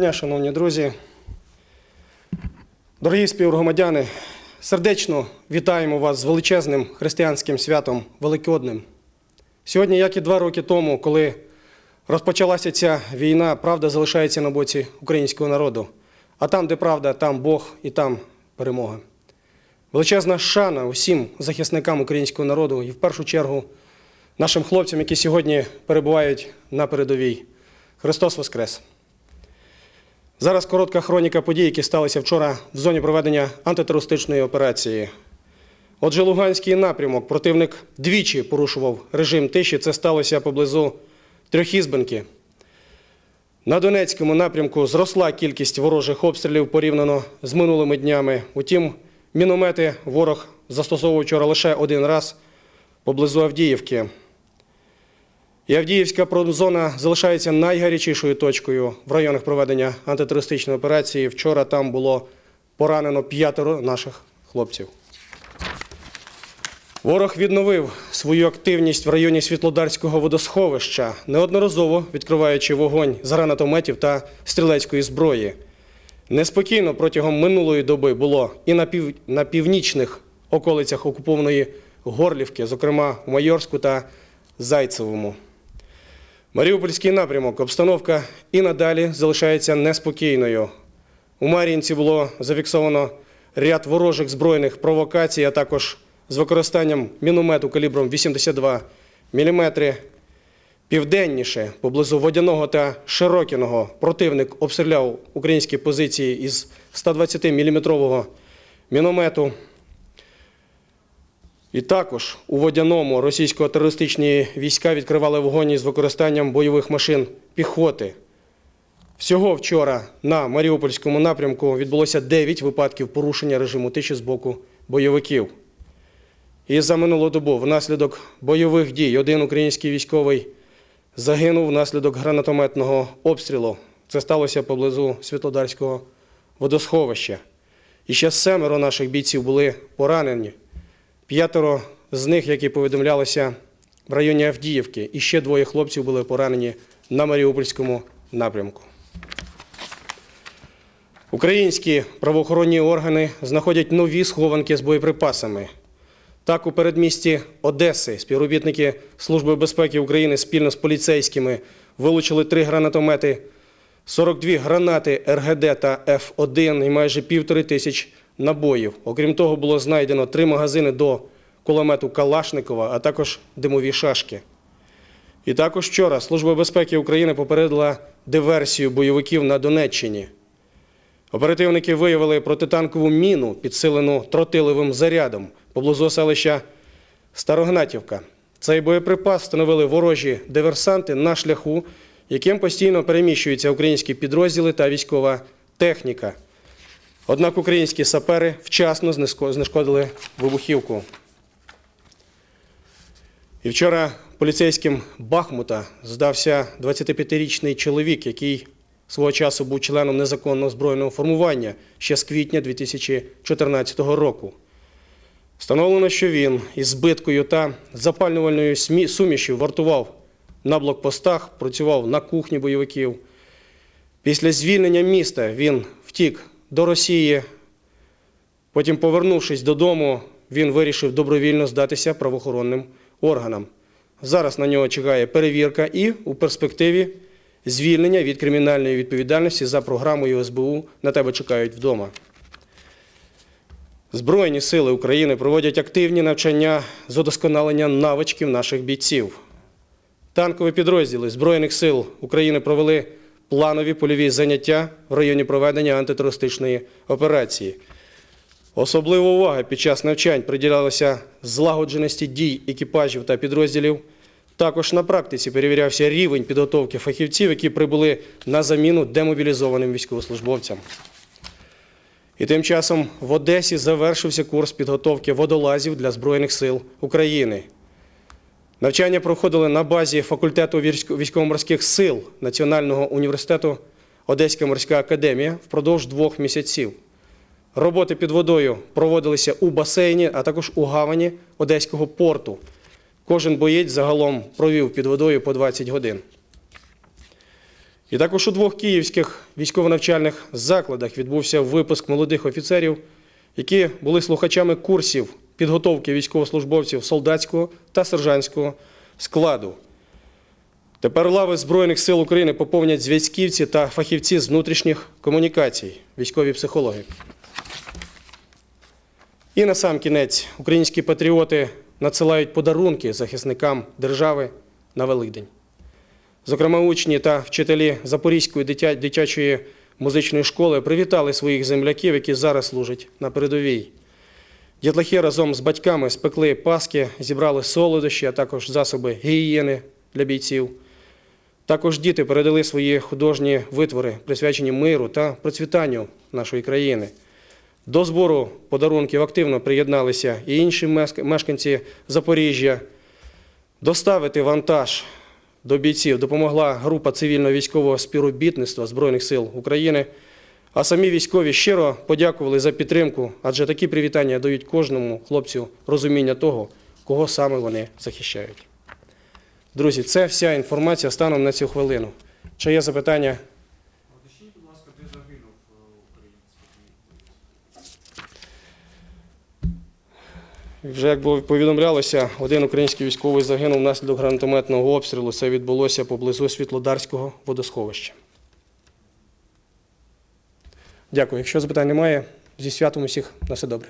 дня, шановні друзі. Дорогі співгромадяни, сердечно вітаємо вас з величезним християнським святом Великодним. Сьогодні, як і два роки тому, коли розпочалася ця війна, правда залишається на боці українського народу. А там, де правда, там Бог і там перемога. Величезна шана усім захисникам українського народу і в першу чергу нашим хлопцям, які сьогодні перебувають на передовій. Христос Воскрес! Зараз коротка хроніка подій, які сталися вчора в зоні проведення антитерористичної операції. Отже, Луганський напрямок противник двічі порушував режим тиші. Це сталося поблизу Трьохізбенки. На Донецькому напрямку зросла кількість ворожих обстрілів порівняно з минулими днями. Утім, міномети ворог застосовував вчора лише один раз поблизу Авдіївки. І Авдіївська промзона залишається найгарячішою точкою в районах проведення антитерористичної операції. Вчора там було поранено п'ятеро наших хлопців. Ворог відновив свою активність в районі Світлодарського водосховища, неодноразово відкриваючи вогонь з гранатометів та стрілецької зброї. Неспокійно протягом минулої доби було і на, пів... на північних околицях окупованої Горлівки, зокрема в Майорську та Зайцевому. Маріупольський напрямок. Обстановка і надалі залишається неспокійною. У Мар'їнці було зафіксовано ряд ворожих збройних провокацій, а також з використанням міномету калібром 82 мм. Південніше, поблизу Водяного та Широкіного, противник обстріляв українські позиції із 120-мм міномету. І також у Водяному російсько-терористичні війська відкривали вогонь із використанням бойових машин піхоти. Всього вчора на Маріупольському напрямку відбулося 9 випадків порушення режиму тиші з боку бойовиків. І за минулу добу внаслідок бойових дій один український військовий загинув внаслідок гранатометного обстрілу. Це сталося поблизу Світлодарського водосховища. І ще семеро наших бійців були поранені. П'ятеро з них, які повідомлялися в районі Авдіївки, і ще двоє хлопців були поранені на Маріупольському напрямку. Українські правоохоронні органи знаходять нові схованки з боєприпасами. Так, у передмісті Одеси співробітники Служби безпеки України спільно з поліцейськими вилучили три гранатомети, 42 гранати РГД та Ф1 і майже півтори тисяч набоїв. Окрім того, було знайдено три магазини до кулемету Калашникова, а також димові шашки. І також вчора Служба безпеки України попередила диверсію бойовиків на Донеччині. Оперативники виявили протитанкову міну, підсилену тротиловим зарядом поблизу селища Старогнатівка. Цей боєприпас встановили ворожі диверсанти на шляху, яким постійно переміщуються українські підрозділи та військова техніка. Однак українські сапери вчасно знешкодили вибухівку. І вчора поліцейським Бахмута здався 25-річний чоловік, який свого часу був членом незаконного збройного формування ще з квітня 2014 року. Встановлено, що він із збиткою та запалювальною сумішю вартував на блокпостах, працював на кухні бойовиків. Після звільнення міста він втік до Росії. Потім, повернувшись додому, він вирішив добровільно здатися правоохоронним органам. Зараз на нього чекає перевірка і у перспективі звільнення від кримінальної відповідальності за програмою СБУ на тебе чекають вдома. Збройні сили України проводять активні навчання з удосконалення навичків наших бійців. Танкові підрозділи Збройних сил України провели планові польові заняття в районі проведення антитерористичної операції. Особлива увага під час навчань приділялася злагодженості дій екіпажів та підрозділів. Також на практиці перевірявся рівень підготовки фахівців, які прибули на заміну демобілізованим військовослужбовцям. І тим часом в Одесі завершився курс підготовки водолазів для Збройних сил України. Навчання проходили на базі факультету військово-морських сил Національного університету Одеська морська академія впродовж двох місяців. Роботи під водою проводилися у басейні, а також у гавані Одеського порту. Кожен боєць загалом провів під водою по 20 годин. І також у двох київських військово-навчальних закладах відбувся випуск молодих офіцерів, які були слухачами курсів підготовки військовослужбовців солдатського та сержантського складу. Тепер лави Збройних сил України поповнять зв'язківці та фахівці з внутрішніх комунікацій, військові психологи. І на сам кінець українські патріоти надсилають подарунки захисникам держави на Великдень. Зокрема, учні та вчителі Запорізької дитя- дитячої музичної школи привітали своїх земляків, які зараз служать на передовій. Дітлахи разом з батьками спекли паски, зібрали солодощі, а також засоби гігієни для бійців. Також діти передали свої художні витвори, присвячені миру та процвітанню нашої країни. До збору подарунків активно приєдналися і інші мешканці Запоріжжя. Доставити вантаж до бійців допомогла група цивільно-військового співробітництва Збройних сил України. А самі військові щиро подякували за підтримку, адже такі привітання дають кожному хлопцю розуміння того, кого саме вони захищають. Друзі, це вся інформація станом на цю хвилину. Чи є запитання? Уточніть, будь ласка, де загинув е, українець? Вже як було повідомлялося, один український військовий загинув внаслідок гранатометного обстрілу. Це відбулося поблизу Світлодарського водосховища. Дякую. Якщо запитань немає, зі святом усіх на все добре.